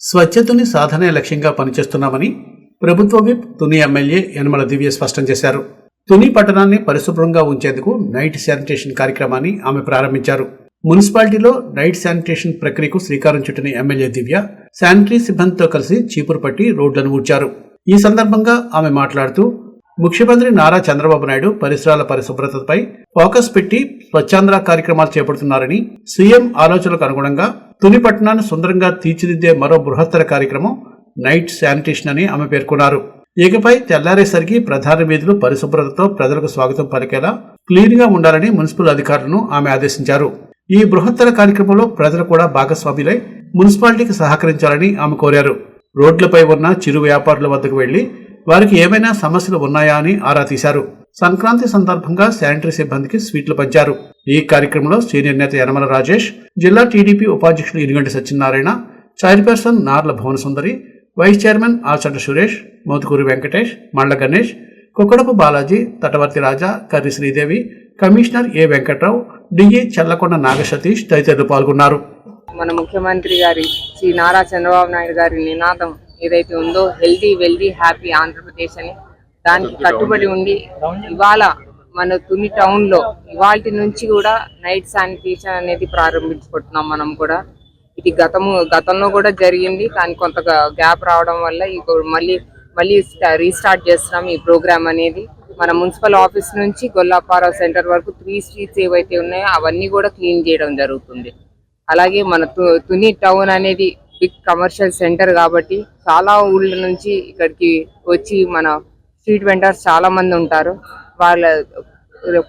స్వచ్ఛతని సాధనే లక్ష్యంగా పనిచేస్తున్నామని ప్రభుత్వ విప్ తుని ఎమ్మెల్యే యనమల దివ్య స్పష్టం చేశారు. తుని పట్టణాన్ని పరిశుభ్రంగా ఉంచేందుకు నైట్ శానిటేషన్ కార్యక్రమాన్ని ఆమె ప్రారంభించారు. మున్సిపాలిటీలో నైట్ శానిటేషన్ ప్రక్రియకు శ్రీకారం చుట్టిన ఎమ్మెల్యే దివ్య శానిటరీ సిబ్బందితో కలిసి చీపురు పట్టి రోడ్లను ఊడ్చారు. ఈ సందర్భంగా ఆమె మాట్లాడుతూ ముఖ్యమంత్రి నారా చంద్రబాబు నాయుడు పరిసరాల పరిశుభ్రతపై ఫోకస్ పెట్టి స్వచ్ఛాంధ్ర కార్యక్రమాలు చేపడుతున్నారని సీఎం ఆలోచనలకు అనుగుణంగా తుని పట్టణాన్ని సుందరంగా తీర్చిదిద్దే మరో బృహత్తర కార్యక్రమం నైట్ శానిటేషన్ అని ఆమె పేర్కొన్నారు. ఇకపై తెల్లారేసరికి ప్రధాన వీధులు పరిశుభ్రతతో ప్రజలకు స్వాగతం పలికేలా క్లీన్గా ఉండాలని మున్సిపల్ అధికారులను ఆమె ఆదేశించారు. ఈ బృహత్తర కార్యక్రమంలో ప్రజలు కూడా భాగస్వాములై మున్సిపాలిటీకి సహకరించాలని ఆమె కోరారు. రోడ్లపై ఉన్న చిరు వ్యాపారుల వద్దకు వెళ్ళి వారికి ఏమైనా సమస్యలు ఉన్నాయా అని ఆరా తీశారు. సంక్రాంతి సందర్భంగా శానిటరీ సిబ్బందికి స్వీట్లు పంచారు. ఈ కార్యక్రమంలో సీనియర్ నేత యనమల రాజేష్ జిల్లా టీడీపీ ఉపాధ్యక్షుడు Inuganti Satyanarayana chairperson Narla Bhuvana Sundari vice chairman Achanta Suresh Mothukuri Venkatesh Malla Ganesh Kukkadapu Balaji Tatavarthi Raja Karri Sridevi commissioner A Venkatrao DE Challakonda Nagasatish తదితరులు పాల్గొన్నారు. మన ముఖ్యమంత్రి గారి శ్రీ నారా చంద్రబాబు నాయుడు గారి నినాదం ఏదైతే ఉందో హెల్దీ వెల్దీ హ్యాపీ ఆంధ్రప్రదేశ్ అని దానికి కట్టుబడి ఉండి ఇవాళ మన తుని టౌన్లో ఇవాళ నుంచి కూడా నైట్ శానిటేషన్ అనేది ప్రారంభించుకుంటున్నాం మనం కూడా. ఇది గతము గతంలో కూడా జరిగింది కానీ కొంత గ్యాప్ రావడం వల్ల మళ్ళీ మళ్ళీ రీస్టార్ట్ చేస్తున్నాం ఈ ప్రోగ్రామ్ అనేది. మన మున్సిపల్ ఆఫీస్ నుంచి గొల్లాపారా సెంటర్ వరకు త్రీ స్ట్రీట్స్ ఏవైతే ఉన్నాయో అవన్నీ కూడా క్లీన్ చేయడం జరుగుతుంది. అలాగే మన తు- తుని టౌన్ అనేది బిగ్ కమర్షియల్ సెంటర్ కాబట్టి చాలా ఊళ్ళ నుంచి ఇక్కడికి వచ్చి మన స్ట్రీట్ వెండర్స్ చాలా మంది ఉంటారు. వాళ్ళ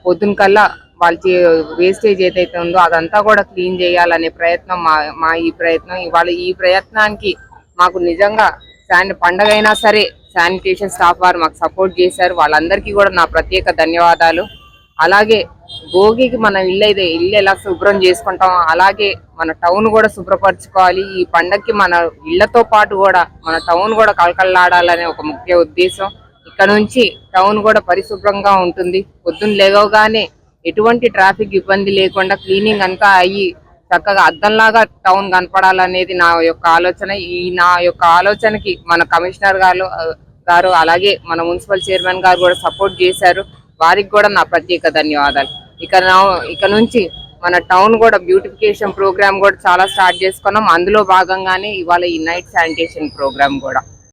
పొద్దున కల్లా వాళ్ళ వేస్టేజ్ ఏదైతే ఉందో అదంతా కూడా క్లీన్ చేయాలనే ప్రయత్నం మా మా ఈ ప్రయత్నం ఇవాళ ఈ ప్రయత్నానికి మాకు నిజంగా శాని పండగ అయినా సరే శానిటేషన్ స్టాఫ్ వారు మాకు సపోర్ట్ చేశారు. వాళ్ళందరికీ కూడా నా ప్రత్యేక ధన్యవాదాలు. అలాగే భోగికి మనం ఇల్లు అయితే ఇల్లు ఎలా శుభ్రం చేసుకుంటాం అలాగే మన టౌన్ కూడా శుభ్రపరచుకోవాలి. ఈ పండక్కి మన ఇళ్ళతో పాటు కూడా మన టౌన్ కూడా కలకల్లాడాలనే ఒక ముఖ్య ఉద్దేశం. ఇక్కడ నుంచి టౌన్ కూడా పరిశుభ్రంగా ఉంటుంది. పొద్దున్న లేవగానే ఎటువంటి ట్రాఫిక్ ఇబ్బంది లేకుండా క్లీనింగ్ అంతా అయ్యి చక్కగా అద్దంలాగా టౌన్ కనపడాలనేది నా యొక్క ఆలోచన. ఈ నా యొక్క ఆలోచనకి మన కమిషనర్ గారు గారు అలాగే మన మున్సిపల్ చైర్మన్ గారు కూడా సపోర్ట్ చేశారు. వారికి కూడా నా ప్రత్యేక ధన్యవాదాలు. ఇక నా- ఇక నుంచి మన టౌన్ కూడా బ్యూటిఫికేషన్ ప్రోగ్రామ్ కూడా చాలా స్టార్ట్ చేసుకున్నాం. అందులో భాగంగానే ఇవాళ ఈ నైట్ శానిటేషన్ ప్రోగ్రామ్ కూడా.